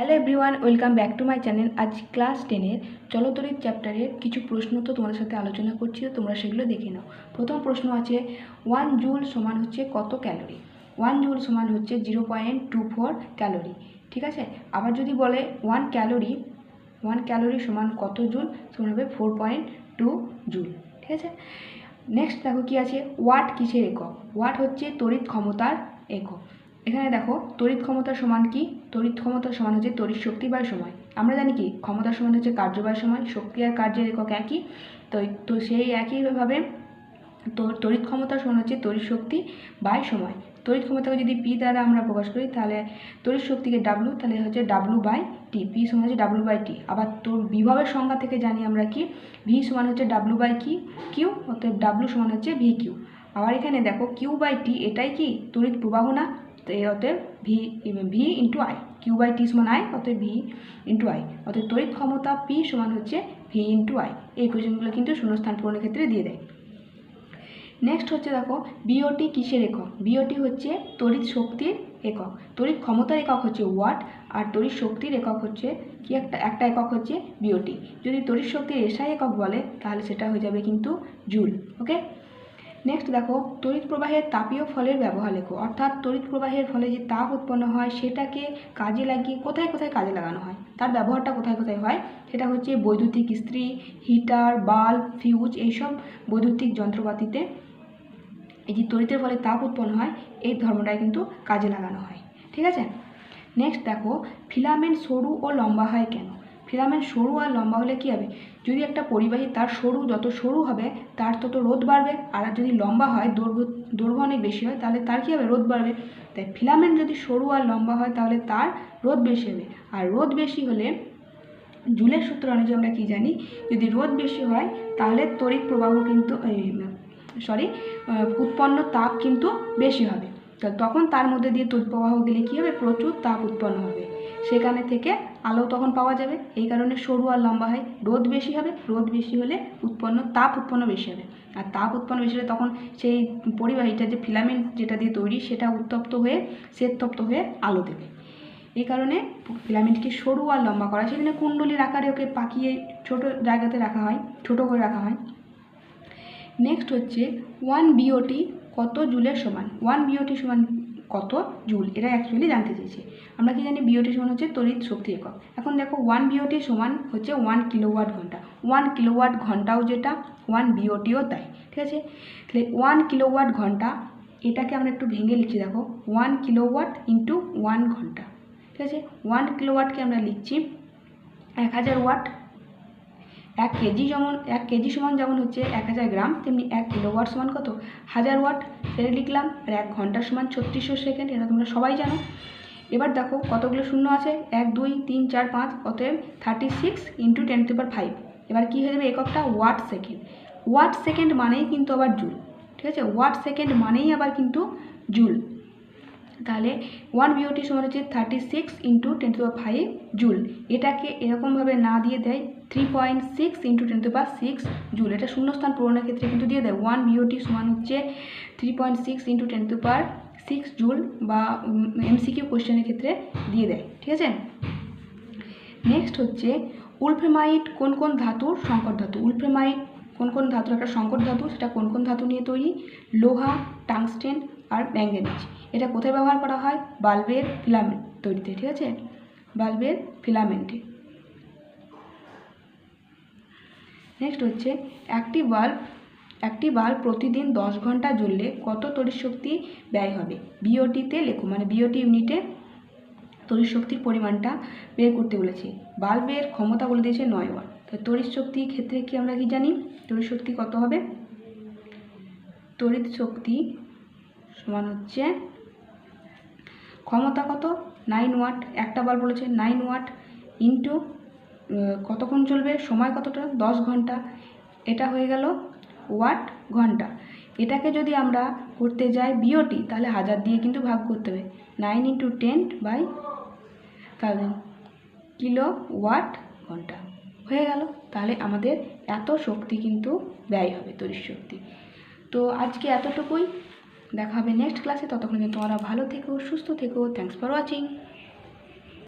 Hello everyone welcome back to my channel আজ class টেনের চলতরিত চ্যাপ্টারের কিছু প্রশ্ন তো তোমাদের সাথে আলোচনা করছি, তো তোমরা সেগুলো দেখে নাও। প্রথম প্রশ্ন আছে ওয়ান জুল সমান হচ্ছে কত ক্যালোরি? ওয়ান জুল সমান হচ্ছে zero point two four calorie, ঠিক আছে? আবার যদি বলে ওয়ান ক্যালোরি ওয়ান ক্যালোরি সমান কত জুল সমান হবে ফোর পয়েন্ট টু জুল ঠিক আছে? নেক্সট দেখো কি আছে ওয়াট কিসের একক? ওয়াট হচ্ছে তড়িৎ ক্ষমতার একক। এখানে দেখো, তড়িৎ ক্ষমতা সমান কি? তড়িৎ ক্ষমতা সমান হচ্ছে তড়িৎ শক্তি বাই সময়। আমরা জানি কি? ক্ষমতা সমান হচ্ছে কার্য বাই সময়, শক্তি আর কার্যের একক একই। তো তো সেই একইভাবে তো তড়িৎ ক্ষমতা সমান হচ্ছে তড়িৎ শক্তি বাই সময়। তড়িৎ ক্ষমতাকে যদি পি দ্বারা আমরা প্রকাশ করি, তাহলে তড়িৎ শক্তিকে ডাব্লু তাহলে হচ্ছে ডাব্লু বাই টি পি সমান হচ্ছে ডাব্লু বাই টি আবার তোর বিভবের সংজ্ঞা থেকে জানি আমরা কি? ভি সমান হচ্ছে ডাব্লু বাই কি কিউ অর্থাৎ ডাব্লু সমান হচ্ছে ভি কিউ আবার এখানে দেখো কিউ বাই টি এটাই কি? তড়িৎ প্রবাহ না। তো অতএব V V into I Q by T সমান আই অতএব ভি ইন্টু আই অতএব তড়িৎ ক্ষমতা পি সমান হচ্ছে ভি ইন্টু আই এই কোয়েশনগুলো কিন্তু শূন্যস্থান পূরণের ক্ষেত্রে দিয়ে দেয়। নেক্সট হচ্ছে দেখো বিওটি কিসের একক? বিওটি হচ্ছে তড়িৎ শক্তির একক। তড়িৎ ক্ষমতার একক হচ্ছে ওয়াট আর তড়িৎ শক্তির একক হচ্ছে কি একটা? একটা একক হচ্ছে বিওটি যদি তড়িৎ শক্তির এসআই একক বলে, তাহলে সেটা হয়ে যাবে কিন্তু জুল ওকে নেক্সট দেখো, তড়িৎ প্রবাহের তাপীয় ফলের ব্যবহার লেখো। অর্থাৎ তড়িৎ প্রবাহের ফলে যে তাপ উৎপন্ন হয়, সেটাকে কাজে লাগিয়ে কোথায় কোথায় কাজে লাগানো হয়? তার ব্যবহারটা কোথায় কোথায় হয়? সেটা হচ্ছে বৈদ্যুতিক ইস্ত্রি, হিটার, বাল্ব, ফিউজ এইসব বৈদ্যুতিক যন্ত্রপাতিতে। এই যে তড়িতের ফলে তাপ উৎপন্ন হয়, এই ধর্মটাই কিন্তু কাজে লাগানো হয়। ঠিক আছে? নেক্সট দেখো, ফিলামেন্ট সরু ও লম্বা হয় কেন? ফিলামেন্ট সরু আর লম্বা হলে কী হবে? যদি একটা পরিবাহী তার সরু, যত সরু হবে তার তত রোদ বাড়বে, আর যদি লম্বা হয়, দৈর্ঘ্য দৈর্ঘ্য অনেক বেশি হয়, তাহলে তার কী হবে? রোদ বাড়বে। তাই ফিলামেন্ট যদি সরু আর লম্বা হয়, তাহলে তার রোদ বেশি হবে। আর রোদ বেশি হলে জুলের সূত্র অনুযায়ী আমরা কী জানি? যদি রোদ বেশি হয়, তাহলে তড়িৎ প্রবাহ কিন্তু সরি উৎপন্ন তাপ কিন্তু বেশি হবে। তো তখন তার মধ্যে দিয়ে তড়িৎ প্রবাহ গেলে কী হবে? প্রচুর তাপ উৎপন্ন হবে। সেখানে থেকে আলো তখন পাওয়া যাবে। এই কারণে সরু আর লম্বা হয়। রোদ বেশি হবে, রোদ বেশি হলে উৎপন্ন, তাপ উৎপন্ন বেশি হবে। আর তাপ উৎপন্ন বেশি হলে তখন সেই পরিবাহীটা যে ফিলামেন্ট যেটা দিয়ে তৈরি, সেটা উত্তপ্ত হয়ে শ্বেততপ্ত হয়ে আলো দেবে। এই কারণে ফিলামেন্টকে সরু আর লম্বা করা। সেখানে কুণ্ডলীর আকারে ওকে পাকিয়ে ছোট জায়গাতে রাখা হয়, ছোট করে রাখা হয়। নেক্সট হচ্ছে ওয়ান বিওটি কত জুলের সমান? ওয়ান বিওটি সমান কত জুল? এটা অ্যাকচুয়ালি জানতে চেয়েছে। আমরা কি জানি বিওটি সমান হচ্ছে তড়িৎ শক্তি একক। এখন দেখো ওয়ান বিওটি সমান হচ্ছে ওয়ান কিলোওয়াট ঘণ্টা। ওয়ান কিলোওয়াট ঘন্টাও যেটা ওয়ান বিওটিও তাই, ঠিক আছে? তাহলে ওয়ান কিলোওয়াট ঘণ্টা, এটাকে আমরা একটু ভেঙে লিখছি, দেখো। ওয়ান কিলোওয়াট ইন্টু ওয়ান ঘণ্টা, ঠিক আছে? ওয়ান কিলোওয়াটকে আমরা লিখছি এক হাজার ওয়াট এক কেজি যেমন, এক কেজি সমান যেমন হচ্ছে এক হাজার গ্রাম, তেমনি এক কিলো কিলোওয়াট সমান কত? হাজার ওয়াট, সেটা লিখলাম, আর এক ঘণ্টা সমান ছত্রিশশো সেকেন্ড, এটা তোমরা সবাই জানো। এবার দেখো কতগুলো শূন্য আছে? এক, দুই, তিন, চার, পাঁচ, অতএব thirty six into ten paper five এবার কী হয়ে যাবে এককটা? Watt second. ওয়াট সেকেন্ড মানেই কিন্তু আবার জুল, ঠিক আছে? ওয়াট সেকেন্ড মানেই আবার কিন্তু জুল। তাহলে ওয়ান বিওটি সমান হচ্ছে thirty six into ten to five joule এটাকে এরকমভাবে না দিয়ে দেয় three point six into ten to six joule এটা শূন্যস্থান পূরণের ক্ষেত্রে কিন্তু দিয়ে দেয়। ওয়ান বিওটি সমান হচ্ছে three point six into ten to power six joule বা এমসিকিউ কোশ্চেনের ক্ষেত্রে দিয়ে দেয়। ঠিক আছে? নেক্সট হচ্ছে উলফ্রেমাইট কোন কোন ধাতুর সংকর ধাতু? উলফ্রেমাইট কোন কোন ধাতু একটা সংকর ধাতু, সেটা কোন কোন ধাতু নিয়ে তৈরি? লোহা, টাংস্টেন আর ম্যাঙ্গানিজ। এটা কোথায় ব্যবহার করা হয়? বাল্বের ফিলামেন্ট তৈরিতে, ঠিক আছে? বাল্বের ফিলামেন্টে। নেক্সট হচ্ছে একটি বাল্ব একটি বাল্ব প্রতিদিন দশ ঘণ্টা জ্বললে কত শক্তি ব্যয় হবে? বিওটিতে লেখো মানে বিওটি ইউনিটে শক্তির পরিমাণটা বের করতে বলেছে। বাল্বের ক্ষমতা বলে দিয়েছে নয় ওয়াট। তড়িৎ শক্তির ক্ষেত্রে কি আমরা কি জানি? তড়িৎ শক্তি কত হবে? তড়িৎ শক্তি সমান হচ্ছে ক্ষমতা কত? নাইন ওয়াট একটা বাল্ব বলেছে নাইন ওয়াট ইন্টু কতক্ষণ চলবে? সময় কতটা? দশ ঘণ্টা। এটা হয়ে গেল ওয়াট ঘণ্টা। এটাকে যদি আমরা করতে যাই বিওটি তাহলে হাজার দিয়ে কিন্তু ভাগ করতে হবে। Nine into ten by thousand kilowatt ঘণ্টা। হয়ে গেল, তাহলে আমাদের এত শক্তি কিন্তু ব্যয় হবে তড়িৎ শক্তি। তো আজকে এতটুকুই, দেখা হবে নেক্সট ক্লাসে ততক্ষণ কিন্তু তোমরা ভালো থেকো, সুস্থ থেকো থ্যাংকস ফর ওয়াচিং